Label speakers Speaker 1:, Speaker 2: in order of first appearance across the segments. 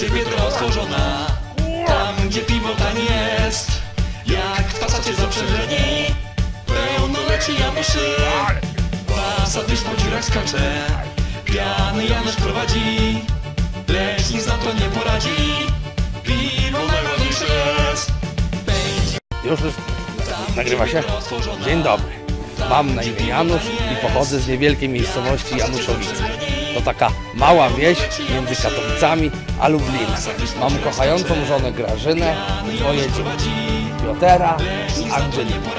Speaker 1: gdzie biedro Tam, gdzie piwo tanie jest Jak w pasacie zaprzężeni Pełnoleci Januszy Pasadyż po dziurach skacze piany Janusz prowadzi Lecz nic na to nie poradzi Piwo najładniejsze jest
Speaker 2: Już jest. Nagrywa się? Dzień dobry. Mam na imię Janusz i pochodzę z niewielkiej miejscowości Januszowice. To taka mała wieś między Katowicami a Lublinem. Mam kochającą żonę Grażynę i dwoje dzieci. Piotera i Angelina.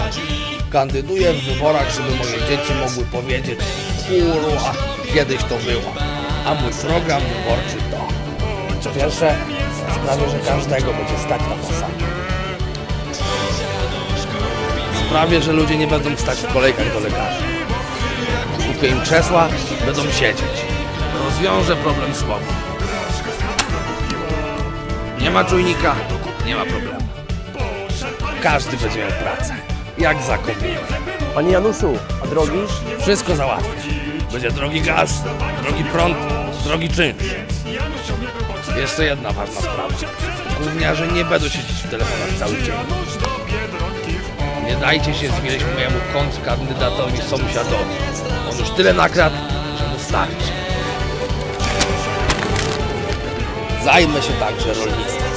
Speaker 2: Kandyduję w wyborach, żeby moje dzieci mogły powiedzieć kurwa, kiedyś to było. A mój program wyborczy to po pierwsze sprawię, że każdego będzie stać na pasach. Sprawię, że ludzie nie będą stać w kolejkach do lekarzy. Kupię im krzesła, będą siedzieć. Rozwiążę problem smogu. Nie ma czujnika, nie ma problemu. Każdy będzie miał pracę. Jak za.
Speaker 3: Panie Januszu, a drogi?
Speaker 2: Wszystko załatwię. Będzie drogi gaz, drogi prąd, drogi czynsz. Jeszcze jedna ważna sprawa. Gówniarze nie będą siedzieć w telefonach cały dzień. Nie dajcie się zwieść mojemu kontrkandydatowi sąsiadowi. On już tyle nakradł, że mu starczy. Zajmę się także rolnictwem.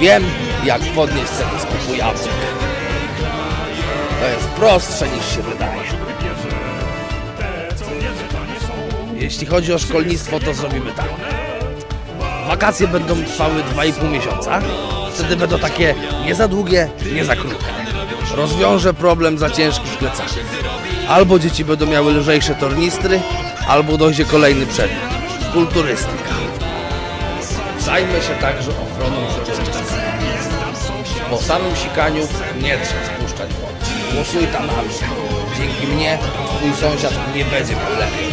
Speaker 2: Wiem, jak podnieść ceny skupu jabłek. To jest prostsze niż się wydaje. Jeśli chodzi o szkolnictwo, to zrobimy tak. Wakacje będą trwały 2,5 miesiąca. Wtedy będą takie nie za długie, nie za krótkie. Rozwiążę problem za ciężkich plecaków. Albo dzieci będą miały lżejsze tornistry, albo dojdzie kolejny przedmiot. Kulturystyka. Zajmę się także ochroną środowiska. Po samym sikaniu nie trzeba spuszczać wody. Głosuj tam na. Dzięki mnie twój sąsiad nie będzie miał lepiej.